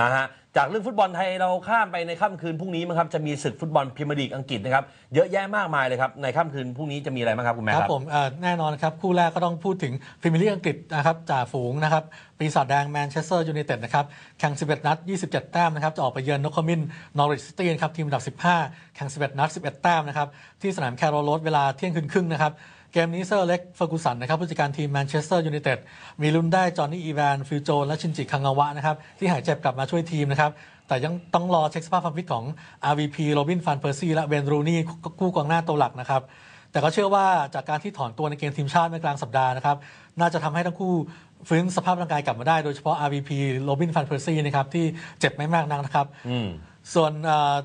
นะฮะจากเรื่องฟุตบอลไทยเราข้ามไปในค่ำคืนพรุ่งนี้มั้งครับจะมีศึกฟุตบอลพรีเมียร์ลีกอังกฤษนะครับเยอะแยะมากมายเลยครับในค่ำคืนพรุ่งนี้จะมีอะไรบ้างครับคุณแม่คครัรับผมเอ่อแน่นอนครับ คู่แรกก็ต้องพูดถึงพรีเมียร์ลีกอังกฤษนะครับจ่าฝูงนะครับ ปีศาจแดงแมนเชสเตอร์ยูไนเต็ดนะครับ แข่ง 11 นัด 27 แต้มนะครับ จะออกไปเยือนนครมินนอริ h ซิตี้นะครับ ทีมอันดับ 15 แข่ง 11 นัด 11 แต้มนะครับ ที่สนามแคโรโรสเวลาเที่ยงคืนครึ่งนะครับ เกมนี้เซอร์เล็กเฟอร์กูสันนะครับผู้จัดการทีมแมนเชสเตอร์ยูไนเต็ดมีลุ้นได้จอห์นนี่อีแวนฟิลโจนและชินจิคังาวะนะครับที่หายเจ็บกลับมาช่วยทีมนะครับแต่ยังต้องรอเช็คสภาพความฟิตของ RVP โรบินฟันเพอร์ซีและเวนรูนี่คู่กองหน้าตัวหลักนะครับแต่ก็เชื่อว่าจากการที่ถอนตัวในเกมทีมชาติเมื่อกลางสัปดาห์นะครับน่าจะทำให้ทั้งคู่ฟื้นสภาพร่างกายกลับมาได้โดยเฉพาะ RVP โรบินฟันเพอร์ซีนะครับที่เจ็บไม่มากนักนะครับส่วน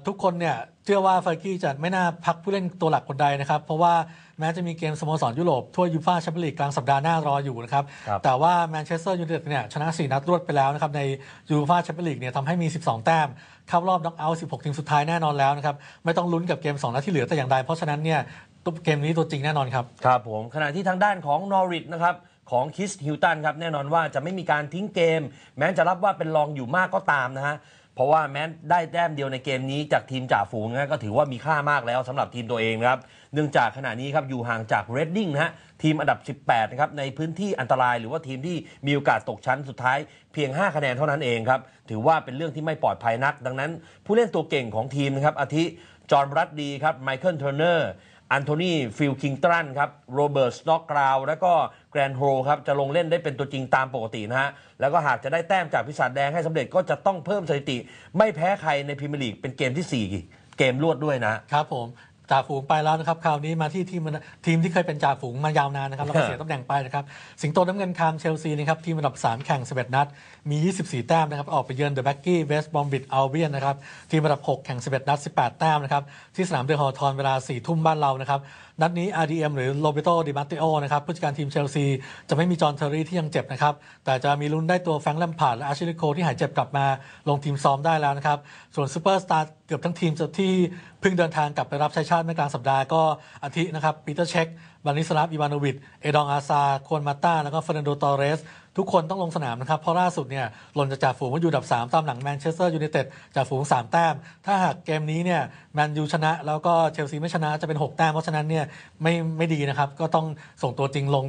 ทุกคนเนี่ยเชื่อว่าเฟอร์กี้จะไม่น่าพักผู้เล่นตัวหลักคนใดนะครับ เพราะว่า แม้จะมีเกมสโมสรยุโรปทั่วยูฟ่าแชมเปี้ยนลีกกลางสัปดาห์หน้ารออยู่นะครับครับ แต่ว่าแมนเชสเตอร์ยูไนเต็ดเนี่ยชนะ 4 นัดรวดไปแล้วนะครับในยูฟ่าแชมเปี้ยนลีกเนี่ยทำให้มี 12 แต้มเข้ารอบน็อกเอาท์16 ทีมสุดท้ายแน่นอนแล้วนะครับ ไม่ต้องลุ้นกับเกม 2 นัดที่เหลือแต่อย่างใดเพราะฉะนั้นเนี่ยตัวเกมนี้ตัวจริงแน่นอนครับครับผมขณะที่ทางด้านของนอริทนะครับของคิสฮิลตันครับแน่นอนว่าจะไม่มีการทิ้งเกม แม้จะรับว่าเป็นรองอยู่มากก็ตามนะฮะ เพราะว่าแม้ได้แต้มเดียวในเกมนี้จากทีมจ่าฝูงนะก็ถือว่ามีค่ามากแล้วสำหรับทีมตัวเองครับ เนื่องจากขณะนี้ครับอยู่ห่างจากเรดดิ้งนะฮะทีมอันดับ 18 นะครับในพื้นที่อันตรายหรือว่าทีมที่มีโอกาสตกชั้นสุดท้ายเพียง 5 คะแนนเท่านั้นเองครับ ถือว่าเป็นเรื่องที่ไม่ปลอดภัยนัก ดังนั้น ผู้เล่นตัวเก่งของทีมนะครับอาทิจอห์นบรัดดีครับไมเคิลเทอร์เนอร์ อันโทนีฟิลคิงตันครับโรเบิร์ตสโนกราวและก็แกรนโฮครับจะลงเล่นได้เป็นตัวจริงตามปกตินะฮะ แล้วก็หากจะได้แต้มจากพิศาจแดงให้สำเร็จก็จะต้องเพิ่มสถิติ ไม่แพ้ใครในพรีเมียร์ลีกเป็นเกมที่ 4 เกมรวดด้วยนะครับผม จ่าฝูงไปแล้วนะครับคราวนี้มาที่ทีมมันทีมที่เคยเป็นจ่าฝูงมายาวนานนะครับแล้วก็เสียตำแหน่งไปนะครับสิงโตน้ำเงินคามเชลซีนะครับทีมอันดับ 3 แข่ง 11 นัด มี 24 แต้มนะครับออกไปเยือนเดอะแบ็กกี้เวสต์บอมบิดอัลเบียนนะครับทีมอันดับ 6 แข่ง 11 นัด 18 แต้มนะครับที่สนามเดอะฮอลล์ทอนเวลา 4 ทุ่มบ้านเรานะครับนัดนี้ RDM หรือโรเบโตดิมาติโอนะครับผู้จัดการทีมเชลซี จะไม่มีจอห์นเทอร์รี่ที่ยังเจ็บนะครับ แต่จะมีลุ้นได้ตัวแฟรงค์แลมพาร์ดและอาชิลิโคที่หายเจ็บกลับมาลงทีมซ้อมได้แล้วนะครับ ส่วนซูเปอร์สตาร์เกือบทั้งทีมที่เพิ่งเดินทางกลับไปรับใช้ชาติเมื่อกลางสัปดาห์ก็อาทินะครับปีเตอร์เช็ค บานิสลาฟอีวานโนวิชเอดองอาซา ควนมาต้า แล้วก็เฟรนันโดตอเรส ทุกคนต้องลงสนามนะครับ เพราะล่าสุดเนี่ยหล่นจากจ่าฝูงมาอยู่อันดับ 3 ตามหลังแมนเชสเตอร์ยูไนเต็ดจ่าฝูง 3 แต้ม ถ้าหากเกมนี้เนี่ยแมนยูชนะ แล้วก็เชลซีไม่ชนะจะเป็น 6 แต้ม เพราะฉะนั้นเนี่ยไม่ไม่ดีนะครับ ก็ต้องส่งตัวจริงลง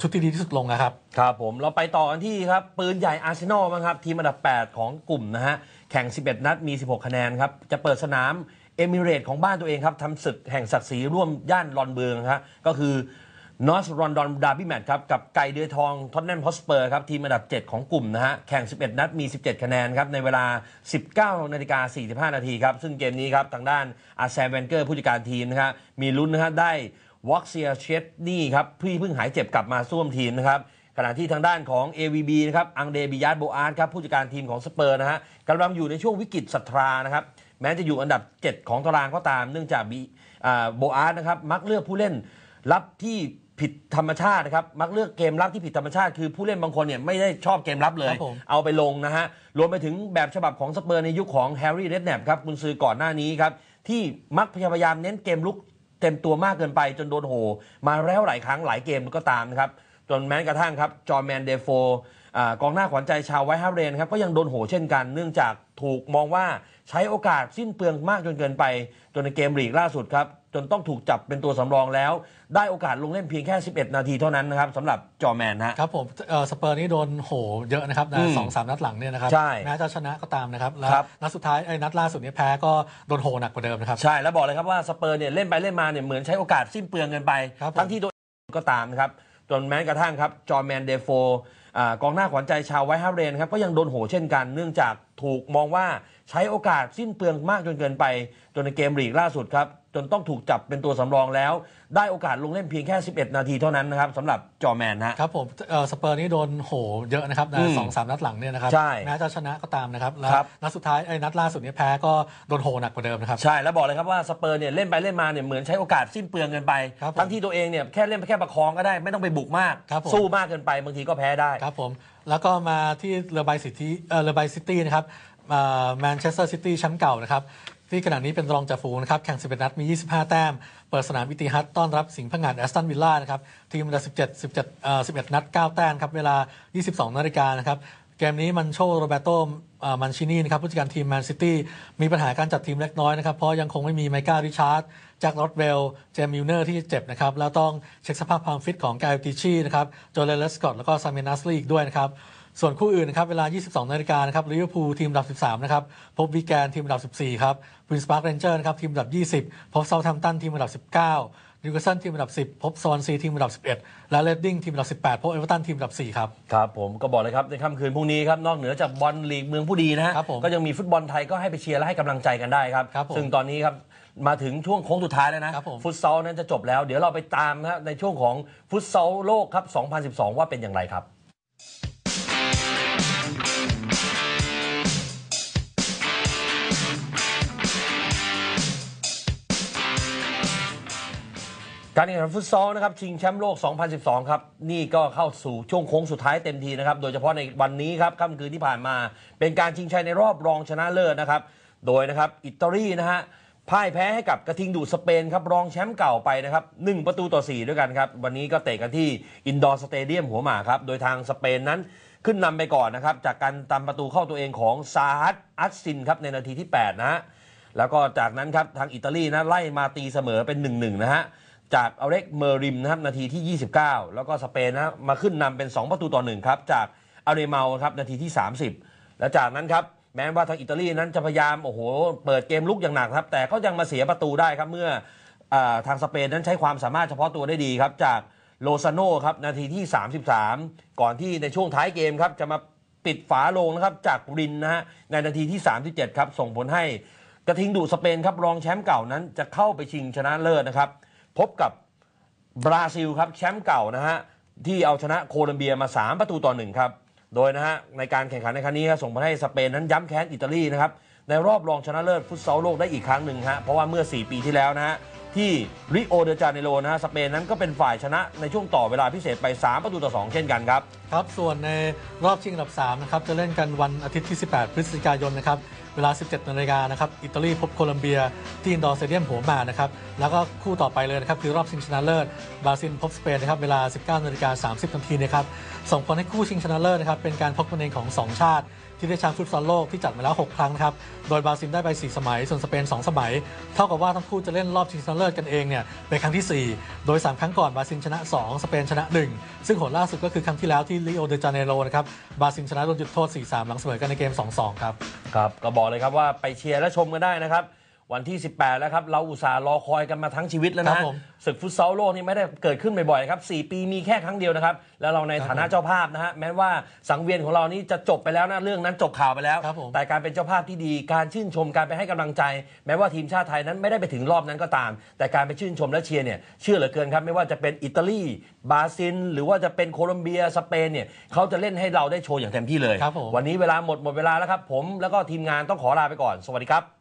ชุดที่ดีที่สุดลงนะครับ ครับผมเราไปต่อกันที่ครับปืนใหญ่อาร์เซนอลบ้างครับทีมอันดับ 8 ของกลุ่มนะฮะแข่ง 11 นัดมี 16 คะแนนครับจะเปิดสนาม เอมิเรตของบ้านตัวเองครับทำศึกแห่งศักดิ์ศรีร่วมย่านลอนเบิร์งครับก็คือนอสรอนดอนดาร์บี้แมตช์ครับกับไก่เดือยทองท็อตแนมฮอสเปอร์ครับทีมอันดับ 7 ของกลุ่มนะฮะแข่ง 11 นัดมี 17 คะแนนครับในเวลา 19นาฬิกา45 นาทีครับ ซึ่งเกมนี้ครับ ทางด้านอาร์แซมแวนเกอร์ผู้จัดการทีมนะฮะมีลุ้นนะฮะได้วอกเซียเชตนี่ครับพี่เพิ่งหายเจ็บกลับมาร่วมทีมนะครับขณะที่ทางด้านของ AVB นะครับอังเดบิยัตโบอาร์ครับผู้จัดการทีมของสเปอร์นะฮะกำลังอยู่ในช่วงวิกฤตศรัทธานะครับ แม้จะอยู่อันดับ 7 ของตารางก็ตาม เนื่องจากบีอ่าโบอาร์ตนะครับมักเลือกผู้เล่นรับที่ผิดธรรมชาตินะครับมักเลือกเกมรับที่ผิดธรรมชาติคือผู้เล่นบางคนเนี่ยไม่ได้ชอบเกมรับเลยครับผมเอาไปลงนะฮะรวมไปถึงแบบฉบับของสเปอร์ในยุคของแฮร์รี่เรดแนปครับกุนซือก่อนหน้านี้ครับที่มักพยายามเน้นเกมลุกเต็มตัวมากเกินไปจนโดนโห มาแล้วหลายครั้งหลายเกมก็ตามนะครับจนแม้กระทั่งครับจอร์แมนเดโฟ อ่ากองหน้าขวัญใจชาวไวท์ฮาร์เรนครับก็ยังโดนโหเช่นกัน เนื่องจากถูกมองว่าใช้โอกาสสิ้นเปลืองมากจนเกินไป จนในเกมลีกล่าสุดครับ จนต้องถูกจับเป็นตัวสำรองแล้ว ได้โอกาสลงเล่นเพียงแค่ 11 นาทีเท่านั้นนะครับสำหรับจอร์แมนฮะครับผมเอ่อสเปอร์นี่โดนโหเยอะนะครับอืมสองสามนัดหลังเนี่ยนะครับใช่แม้จะชนะก็ตามนะครับแล้วครับนัดสุดท้ายไอ้นัดล่าสุดเนี่ยแพ้ก็โดนโหหนักกว่าเดิมนะครับใช่แล้วบอกเลยครับว่าสเปอร์เนี่ยเล่นไปเล่นมาเนี่ยเหมือนใช้โอกาสสิ้นเปลืองเกินไปครับผมทั้งที่ตัวเองก็ตามนะครับจนแม้กระทั่งครับจอร์แมนเดโฟอ่า กองหน้าขวัญใจชาวไวท์ฮาร์เรนครับก็ยังโดนโหเช่นกันเนื่องจากถูกมองว่าใช้โอกาสสิ้นเปลืองมากจนเกินไป จนในเกมลีกล่าสุดครับ จนต้องถูกจับเป็นตัวสำรองแล้ว ได้โอกาสลงเล่นเพียงแค่ 11 นาทีเท่านั้นนะครับสำหรับจอร์แมนฮะครับผมเอ่อสเปอร์นี่โดนโหเยอะนะครับอืมสองสามนัดหลังเนี่ยนะครับใช่แม้จะชนะก็ตามนะครับแล้วครับนัดสุดท้ายไอ้นัดล่าสุดเนี่ยแพ้ก็โดนโหหนักกว่าเดิมนะครับใช่แล้วบอกเลยครับว่าสเปอร์เนี่ยเล่นไปเล่นมาเนี่ยเหมือนใช้โอกาสสิ้นเปลืองเกินไปครับผมทั้งที่ตัวเองเนี่ยแค่เล่นแค่ประคองก็ได้ไม่ต้องไปบุกมากครับผมสู้มากเกินไปบางทีก็แพ้ได้ครับผม แล้วก็มาที่เรือใบสิตี้เรือใบซิตี้นะครับแมนเชสเตอร์ซิตี้แชมป์เก่านะครับที่ขณะนี้เป็นรองจ่าฝูงนะครับแข่ง 11 นัดมี 25 แต้ม เปิดสนามอิติฮัตต้อนรับสิงห์พังงาดแอสตันวิลล่านะครับ ทีมอันดับ17 17เอ่อ11 นัด 9 แต้มครับ เวลา 22 นาฬิกานะครับ เกมนี้มันโชโรเบโตมันชินีนะครับผู้จัดการทีมแมนซิตี้มีปัญหาการจัดทีมเล็กน้อยนะครับ เพราะยังคงไม่มีไมก้าริชาร์ดแจ็คลอตเวล เจมิลเนอร์ที่เจ็บนะครับ แล้วต้องเช็คสภาพความฟิตของกา i ติชีนะครับโจเลเลสกอตแล้วก็ซามินัสลีอีกด้วยนะครับ ส่วนคู่อื่นนะครับ เวลา 22 นาฬิกานะครับลิเวอร์พูลทีมดับ 13 นะครับ พบวีแกนทีมดับ 14 ครับปรินสปาร์คเรนเจอร์นะครับทีมดับ 20 พบเซาท์แฮมป์ตันทีมดับ 19 นิวคาสเซิลทีมอันดับ 10 พบซอนซีทีมอันดับ 11 และเรดดิ้งทีมอันดับ 18 พบเอเวอร์ตันทีมอันดับ 4 ครับ ครับผมก็บอกเลยครับในค่ำคืนพรุ่งนี้ครับ นอกเหนือจากบอลลีกเมืองผู้ดีนะฮะครับผมก็ยังมีฟุตบอลไทยก็ให้ไปเชียร์และให้กำลังใจกันได้ครับ ครับผมซึ่งตอนนี้ครับ มาถึงช่วงโค้งสุดท้ายแล้วนะ ครับผม ฟุตซอลนั้นจะจบแล้ว เดี๋ยวเราไปตามนะฮะในช่วงของฟุตซอลโลกครับ 2012 ว่าเป็นอย่างไรครับ การแข่งขันฟุตซอลนะครับชิงแชมป์โลก 2012 ครับ นี่ก็เข้าสู่ช่วงโค้งสุดท้ายเต็มทีนะครับ โดยเฉพาะในวันนี้ครับค่ำคืนที่ผ่านมา เป็นการชิงชัยในรอบรองชนะเลิศนะครับ โดยนะครับอิตาลีนะฮะพ่ายแพ้ให้กับกระทิงดูดสเปนครับรองแชมป์เก่าไปนะครับ1ประตูต่อ 4 ด้วยกันครับ วันนี้ก็เตะกันที่อินดอร์สเตเดียมหัวหมากครับ โดยทางสเปนนั้นขึ้นนำไปก่อนนะครับจากการตามประตูเข้าตัวเองของซาฮัดอัสซินครับในนาทีที่ 8 นะฮะแล้วก็จากนั้นครับทางอิตาลีนะไล่มาตีเสมอเป็น 1-1 นะฮะ จากอเล็กเมอริมนะครับนาทีที่ 29 แล้วก็สเปนนะมาขึ้นนำเป็น 2 ประตูต่อ 1 ครับ จากอาเรเมาครับนาทีที่ 30 และจากนั้นครับ แม้ว่าทางอิตาลีนั้นจะพยายามโอ้โห เปิดเกมลุกอย่างหนักครับ แต่ก็ยังมาเสียประตูได้ครับเมื่ออทางสเปนนั้นใช้ความสามารถเฉพาะตัวได้ดีครับจากโลซาโน่ครับนาทีที่ 33 ก่อนที่ในช่วงท้ายเกมครับจะมาปิดฝาโลงนะครับจากรินนะฮะในนาทีที่ 37 ครับส่งผลให้กระทิงดูดสเปนครับรองแชมป์เก่านั้นจะเข้าไปชิงชนะเลิศนะครับ พบกับบราซิลครับแชมป์เก่านะฮะที่เอาชนะโคลอมเบียมา 3 ประตูต่อหนึ่งครับโดยนะฮะในการแข่งขันในครั้งนี้ครับส่งผลให้สเปนนั้นย้ำแค้นอิตาลีนะครับในรอบรองชนะเลิศฟุตซอลโลกได้อีกครั้งหนึ่งฮะเพราะว่าเมื่อ 4 ปีที่แล้วนะฮะ ที่ริโอเดจาเนโรนะฮะสเปนนั้นก็เป็นฝ่ายชนะในช่วงต่อเวลาพิเศษไป 3 ประตูต่อ 2 เช่นกันครับ ครับ ส่วนในรอบชิงอันดับ3นะครับจะเล่นกันวันอาทิตย์ที่ 18 พฤศจิกายนนะครับเวลา 17นาฬิกานะครับอิตาลีพบโคลัมเบีย ที่อินดอร์สเตเดียมหัวหมานะครับแล้วก็คู่ต่อไปเลยนะครับคือรอบชิงชนะเลิศบราซิลพบสเปนนะครับเวลา 19นาฬิกา30นาทีนะครับส่งผลให้คู่ชิงชนะเลิศนะครับเป็นการพบกันเองของ 2 ชาติที่ได้แชมป์ฟุตซอลโลกที่จัดมาแล้ว 6 ครั้งนะครับโดยบราซิลได้ไป 4 สมัย ส่วนสเปน 2 สมัย เท่ากับว่าทั้งคู่จะเล่นรอบชิงชนะเลิศกันเองเนี่ยเป็นครั้งที่ 4 โดย 3 ครั้งก่อนบราซิลชนะ 2 สเปนชนะ 1 ซึ่งผลล่าสุดก็คือครั้งที่แล้วที่ริโอเดจาเนโรนะครับบราซิลชนะโดนจุดโทษ 4-3 หลังเสมอกันในเกม 2-2 ครับ ครับ ก็บอกเลยครับว่าไปเชียร์และชมกันได้นะครับ วันที่ 18 แล้วครับ เราอุตส่าห์รอคอยกันมาทั้งชีวิตแล้วครันะบผม ศึกฟุตซอลโลกนี่ไม่ได้เกิดขึ้นบ่อยๆครับ4ปีมีแค่ครั้งเดียวนะครับ แล้วเราในครับฐานะเจ้าภาพนะฮะแม้ว่าสังเวียนของเรานี่จะจบไปแล้วนะเรื่องนั้นจบข่าวไปแล้ว ครับผม แต่การเป็นเจ้าภาพที่ดีการชื่นชมการไปให้กำลังใจ แม้ว่าทีมชาติไทยนั้นไม่ได้ไปถึงรอบนั้นก็ตาม แต่การไปชื่นชมและเชียร์เนี่ยเชื่อเหลือเกินครับไม่ว่าจะเป็นอิตาลีบราซิลหรือว่าจะเป็นโคลอมเบียสเปนเนี่ยเขาจะเล่นให้เราได้โชว์อย่างเต็มที่เลย ครับผม วันนี้เวลาหมดหมดเวลาแล้วครับผมแล้วก็ทีมงานต้องขอลาไปก่อนสวัสดีครับ